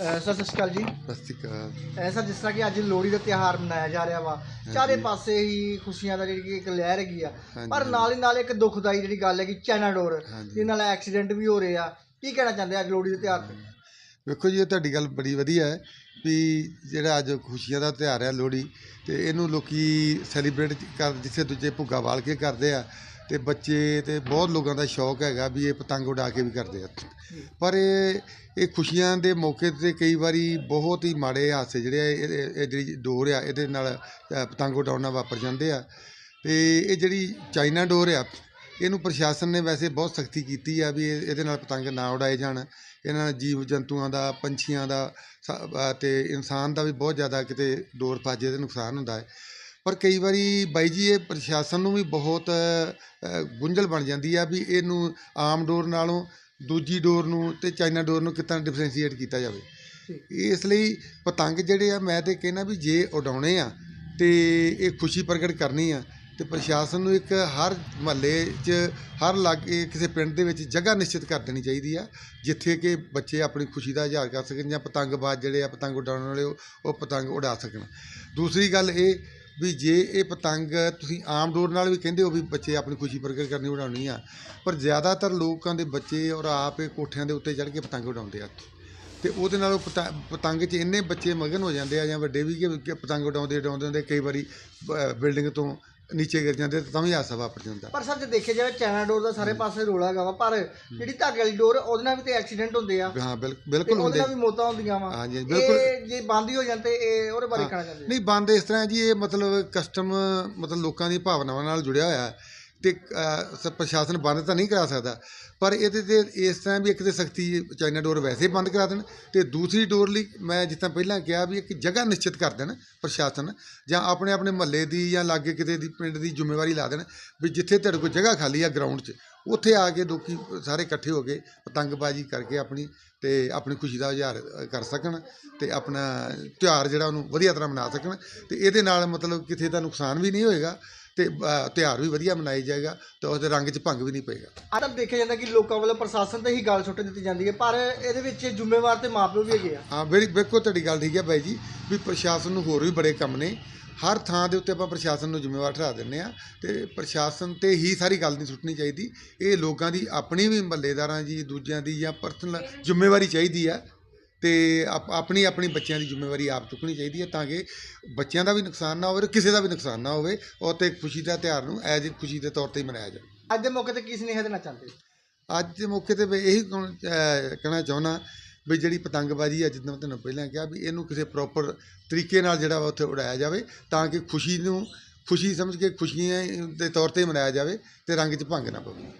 ਅਹ sir ਸਤਿ ਸ਼੍ਰੀ ਅਕਾਲ ਜੀ। ਸਤਿ ਸ਼੍ਰੀ ਅਕਾਲ। ਅਹ ਸਰ ਜਿਸ ਤਰ੍ਹਾਂ ਕਿ ਅੱਜ ਲੋਹੜੀ ਦਾ ਤਿਉਹਾਰ ਮਨਾਇਆ ਜਾ ਰਿਹਾ ਵਾ ਚਾਰੇ ਪਾਸੇ ਹੀ ਖੁਸ਼ੀਆਂ ਦਾ ਜਿਹੜੀ ਕਿ ਇੱਕ ਲਹਿਰ ਹੈਗੀ ਆ। ਪਰ ਨਾਲ ਹੀ ਨਾਲ ਇੱਕ ਦੁਖਦਾਈ ਜਿਹੜੀ ਗੱਲ ਹੈ ਕਿ ਚਾਈਨਾ ਡੋਰ। ਜਿਹਦੇ ਨਾਲ ਐਕਸੀਡੈਂਟ ਵੀ ਹੋ ਰਹੇ ਆ। ਕੀ ਕਹਿਣਾ ਚਾਹੁੰਦੇ ਆ ਅੱਜ ਲੋਹੜੀ ਦੇ ਤਿਉਹਾਰ ਤੇ? ਵੇਖੋ ਜੀ ਇਹ ਤੁਹਾਡੀ ਗੱਲ ਬੜੀ ਵਧੀਆ ਹੈ ਵੀ ਜਿਹੜਾ ਅੱਜ ਖੁਸ਼ੀਆਂ ਦਾ ਤਿਉਹਾਰ ਹੈ ਲੋਹੜੀ ਤੇ ਇਹਨੂੰ ਲੋਕੀ ਸੈਲੀਬ੍ਰੇਟ ਕਰ ਜਿੱਥੇ ਦੂਜੇ ਭੁੱਗਾ ਬਾਲ ਕੇ ਕਰਦੇ ਆ। ਤੇ ਬੱਚੇ ਤੇ ਬਹੁਤ ਲੋਕਾਂ ਦਾ ਸ਼ੌਕ ਹੈਗਾ ਵੀ ਇਹ ਪਤੰਗ ਉਡਾ ਕੇ ਵੀ ਕਰਦੇ ਆ। ਪਰ ਇਹ ਇਹ ਖੁਸ਼ੀਆਂ ਦੇ ਮੌਕੇ ਤੇ ਕਈ ਵਾਰੀ ਬਹੁਤ ਹੀ ਮਾੜੇ ਹਾਦਸੇ ਜਿਹੜੇ ਆ, ਇਹ, ਇਹ- ਜਿਹੜੀ ਡੋਰ ਆ, ਇਹਦੇ ਨਾਲ ਪਤੰਗ ਉਡਾਉਣ ਨਾਲ ਵਾਪਰ ਜਾਂਦੇ ਆ। ਤੇ ਇਹ ਜਿਹੜੀ ਚਾਈਨਾ ਡੋਰ ਆ, ਇਹਨੂੰ ਪ੍ਰਸ਼ਾਸਨ ਨੇ ਵੈਸੇ ਬਹੁਤ ਸਖਤੀ ਕੀਤੀ ਆ ਵੀ ਇਹ- ਇਹਦੇ ਨਾਲ ਪਤੰਗ ਨਾ ਉਡਾਏ ਜਾਣ। ਇਹਨਾਂ ਨਾਲ ਜੀਵ ਜੰਤੂਆਂ ਦਾ, ਪੰਛੀਆਂ ਦਾ, ਸ- ਤੇ ਇਨਸਾਨ ਦਾ ਵੀ ਬਹੁਤ ਜ਼ਿਆਦਾ ਕਿਤੇ ਡੋਰ ਫਾਜੇ ਜਾਏ ਤੇ ਨੁਕਸਾਨ ਹੁੰਦਾ ਹੈ। ਪਰ ਕਈ ਵਾਰੀ ਬਾਈ ਜੀ ਇਹ ਪ੍ਰਸ਼ਾਸਨ ਨੂੰ ਵੀ ਬਹੁਤ ਗੁੰਝਲ ਬਣ ਜਾਂਦੀ ਆ ਵੀ ਇਹਨੂੰ ਆਮ ਡੋਰ ਨਾਲੋਂ ਦੂਜੀ ਡੋਰ ਨੂੰ ਤੇ ਚਾਈਨਾ ਡੋਰ ਨੂੰ ਕਿੱਦਾਂ ਡਿਫਰੈਂਸ਼ੀਏਟ ਕੀਤਾ ਜਾਵੇ। ਇਸ ਲਈ ਪਤੰਗ ਜਿਹੜੇ ਆ ਮੈਂ ਤੇ ਕਹਿੰਦਾ ਵੀ ਜੇ ਉਡਾਉਣੇ ਆ ਤੇ ਇਹ ਖੁਸ਼ੀ ਪ੍ਰਗਟ ਕਰਨੀ ਆ ਤੇ ਪ੍ਰਸ਼ਾਸਨ ਨੂੰ ਇੱਕ ਹਰ ਮਹੱਲੇ 'ਚ ਹਰ ਲਾਗੇ ਕਿਸੇ ਪਿੰਡ ਦੇ ਵਿੱਚ ਜਗ੍ਹਾ ਨਿਸ਼ਚਿਤ ਕਰ ਦੇਣੀ ਚਾਹੀਦੀ ਆ ਜਿੱਥੇ ਕਿ ਬੱਚੇ ਆਪਣੀ ਖੁਸ਼ੀ ਦਾ ਇਜ਼ਹਾਰ ਕਰ ਸਕਣ ਜਾਂ ਪਤੰਗਬਾਜ਼ ਜਿਹੜੇ ਆ ਪਤੰਗ ਉਡਾਉਣ ਵਾਲੇ ਉਹ ਪਤੰਗ ਉਡਾ ਸਕਣ ਦੂਸਰੀ ਗੱਲ ਇਹ ਵੀ ਜੇ ਇਹ ਪਤੰਗ ਤੁਸੀਂ ਆਮ ਡੋਰ ਨਾਲ ਵੀ ਕਹਿੰਦੇ ਹੋ ਵੀ ਬੱਚੇ ਆਪਣੀ ਖੁਸ਼ੀ ਪ੍ਰਗਟ ਕਰਨੀ ਉਡਾਉਣੀ ਆ, ਪਰ ਜ਼ਿਆਦਾਤਰ ਲੋਕਾਂ ਦੇ ਬੱਚੇ ਔਰ ਆਪ ਇਹ ਕੋਠਿਆਂ ਦੇ ਉੱਤੇ ਚੜ੍ਹ ਕੇ ਪਤੰਗ ਉਡਾਉਂਦੇ ਆ ਤੇ ਉਹਦੇ ਨਾਲ ਉਹ ਪਤੰਗ 'ਚ ਇੰਨੇ ਬੱਚੇ ਮਗਨ ਹੋ ਜਾਂਦੇ ਆ ਜਾਂ ਵੱਡੇ ਵੀ ਕਿ ਪਤੰਗ ਉਡਾਉਂਦੇ ਉਡਾਉਂਦੇ ਹੁੰਦੇ ਕਈ ਵਾਰੀ ਬਿਲਡਿੰਗ ਤੋਂ ਨੀਚੇ ਗਿਰ ਜਾਂਦੇ ਤਾਂ ਵੀ ਹਾਦਸਾ ਵਾਪਰ ਜਾਂਦਾ ਪਰ ਸਰ ਜੇ ਦੇਖਿਆ ਜਾਵੇ ਚਾਈਨਾ ਡੋਰ ਦਾ ਸਾਰੇ ਪਾਸੇ ਰੋਲਾ ਹੈਗਾ ਵਾ ਪਰ ਜਿਹੜੀ ਧਾਗੇ ਵਾਲੀ ਡੋਰ ਉਹਦੇ ਨਾਲ ਵੀ ਤੇ ਐਕਸੀਡੈਂਟ ਹੁੰਦੇ ਆ। ਹਾਂ ਬਿਲਕੁਲ ਉਹਦੇ ਹੁੰਦੇ। ਨਾਲ ਵੀ ਮੌਤਾਂ ਹੁੰਦੀਆਂ ਵਾ। ਹਾਂਜੀ, ਬਿਲਕੁਲ। ਇਹ ਜੇ ਬੰਦ ਹੀ ਹੋ ਜਾਂਦੇ ਇਹ ਉਹਦੇ ਬਾਰੇ ਕਹਿਣਾ ਚਾਹੁੰਦੇ ਨਹੀਂ ਬੰਦ ਇਸ ਤਰ੍ਹਾਂ ਜੀ ਇਹ ਮਤਲਬ ਕਸਟਮ ਮਤਲਬ ਲੋਕਾਂ ਦੀ ਭਾਵਨਾਵਾਂ ਨਾਲ ਜੁੜਿਆ ਹੋਇਆ ਹੈ। ਤੇ ਪ੍ਰਸ਼ਾਸਨ ਬੰਦ ਤਾਂ ਨਹੀਂ ਕਰਾ ਸਕਦਾ। ਪਰ ਇਹਦੇ ਤੇ ਇਸ ਤਰ੍ਹਾਂ ਵੀ ਇੱਕ ਤੇ ਸਖਤੀ ਚਾਈਨਾ ਡੋਰ ਵੈਸੇ ਬੰਦ ਕਰਾ ਦੇਣ ਤੇ ਦੂਸਰੀ ਡੋਰ ਲਈ ਮੈਂ ਜਿਸ ਤਰ੍ਹਾਂ ਪਹਿਲਾਂ ਕਿਹਾ ਵੀ ਇੱਕ ਜਗ੍ਹਾ ਨਿਸ਼ਚਿਤ ਕਰ ਦੇਣ ਪ੍ਰਸ਼ਾਸਨ ਜਾਂ ਆਪਣੇ ਆਪਣੇ ਮਹੱਲੇ ਦੀ ਜਾਂ ਲਾਗੇ ਕਿਤੇ ਦੀ ਪਿੰਡ ਦੀ ਜ਼ਿੰਮੇਵਾਰੀ ਲਾ ਦੇਣ ਵੀ ਜਿੱਥੇ ਤੁਹਾਡੇ ਕੋਲ ਜਗ੍ਹਾ ਖਾਲੀ ਆ ਗਰਾਊਂਡ 'ਚ। ਉੱਥੇ ਆ ਕੇ ਲੋਕੀ ਸਾਰੇ ਇਕੱਠੇ ਹੋ ਕੇ ਪਤੰਗਬਾਜ਼ੀ ਕਰਕੇ ਆਪਣੀ ਤੇ ਆਪਣੀ ਖੁਸ਼ੀ ਦਾ ਇਜ਼ਹਾਰ ਕਰ ਸਕਣ ਤੇ ਆਪਣਾ ਤਿਉਹਾਰ ਜਿਹੜਾ ਉਹਨੂੰ ਵਧੀਆ ਤਰ੍ਹਾਂ ਮਨਾ ਸਕਣ ਤੇ ਇਹਦੇ ਨਾਲ ਮਤਲਬ ਕਿਸੇ ਦਾ ਨੁਕਸਾਨ ਵੀ ਨਹੀਂ ਹੋਏਗਾ ਤੇ ਅ, ਤਿਉਹਾਰ ਵੀ ਵਧੀਆ ਮਨਾਈ ਜਾਏਗਾ ਤੇ ਉਹਦੇ ਰੰਗ 'ਚ ਭੰਗ ਵੀ ਨਹੀਂ ਪਏਗਾ। ਆ ਤਾਂ ਦੇਖਿਆ ਜਾਂਦਾ ਕਿ ਲੋਕਾਂ ਵੱਲੋਂ ਪ੍ਰਸ਼ਾਸਨ ਤੇ ਹੀ ਗੱਲ ਸੁੱਟ ਦਿੱਤੀ ਜਾਂਦੀ ਹੈ ਪਰ ਇਹਦੇ ਵਿੱਚ ਜ਼ਿੰਮੇਵਾਰ ਤੇ ਮਾਪਿਓ ਵੀ ਹੈਗੇ ਆ। ਹਾਂ ਬਿਲਕੁਲ ਤੁਹਾਡੀ ਗੱਲ ਠੀਕ ਹੈ ਬਾਈ ਜੀ ਵੀ ਪ੍ਰਸ਼ਾਸਨ ਨੂੰ ਹੋਰ ਵੀ ਬੜੇ ਕੰਮ ਨੇ ਹਰ ਥਾਂ ਦੇ ਉੱਤੇ ਆਪਾਂ ਪ੍ਰਸ਼ਾਸਨ ਨੂੰ ਜ਼ਿੰਮੇਵਾਰ ਠਹਿਰਾ ਦਿੰਦੇ ਆ ਤੇ ਪ੍ਰਸ਼ਾਸਨ ਤੇ ਹੀ ਸਾਰੀ ਗੱਲ ਨਹੀਂ ਸੁੱਟਣੀ ਚਾਹੀਦੀ। ਇਹ ਲੋਕਾਂ ਦੀ ਆਪਣੀ ਵੀ ਮਹੱਲੇਦਾਰਾਂ ਜੀ ਦੂਜਿਆਂ ਦੀ ਜਾਂ ਪਰਸਨਲ ਜ਼ਿੰਮੇਵਾਰੀ ਚਾਹੀਦੀ ਆ ਤੇ ਆਪ- ਆਪਣੀ ਆਪਣੀ ਬੱਚਿਆਂ ਦੀ ਜ਼ਿੰਮੇਵਾਰੀ ਆਪ ਚੁੱਕਣੀ ਚਾਹੀਦੀ ਹੈ ਤਾਂ ਕਿ ਬੱਚਿਆਂ ਦਾ ਵੀ ਨੁਕਸਾਨ ਨਾ ਹੋਵੇ ਕਿਸੇ ਦਾ ਵੀ ਨੁਕਸਾਨ ਨਾ ਹੋਵੇ ਔਰ ਤੇ ਖੁਸ਼ੀ ਦਾ ਤਿਉਹਾਰ ਨੂੰ ਐਜ ਖੁਸ਼ੀ ਦੇ ਤੌਰ ਤੇ ਹੀ ਮਨਾਇਆ ਜਾਵੇ। ਅੱਜ ਦੇ ਮੌਕੇ ਤੇ ਕੀ ਸੁਨੇਹਾ ਦੇਣਾ ਚਾਹੁੰਦੇ ਅੱਜ ਦੇ ਮੌਕੇ ਤੇ ਮੈਂ ਇਹੀ ਕਹਿਣਾ ਚਾਹੁੰਦਾ ਵੀ ਜਿਹੜੀ ਪਤੰਗਬਾਜ਼ੀ ਆ, ਜਿੱਦਾਂ ਮੈਂ ਤੁਹਾਨੂੰ ਪਹਿਲਾਂ ਕਿਹਾ ਵੀ ਇਹਨੂੰ ਕਿਸੇ ਪ੍ਰੋਪਰ ਤਰੀਕੇ ਨਾਲ ਜਿਹੜਾ ਵਾ ਉੱਥੇ ਉਡਾਇਆ ਜਾਵੇ ਤਾਂ ਕਿ ਖੁਸ਼ੀ ਨੂੰ ਖੁਸ਼ੀ ਸਮਝ ਕੇ ਖੁਸ਼ੀਆਂ ਦੇ ਤੌਰ ਤੇ ਮਨਾਇਆ ਜਾਵੇ ਤੇ ਰੰਗ 'ਚ ਭੰਗ ਨਾ ਪਵੇ।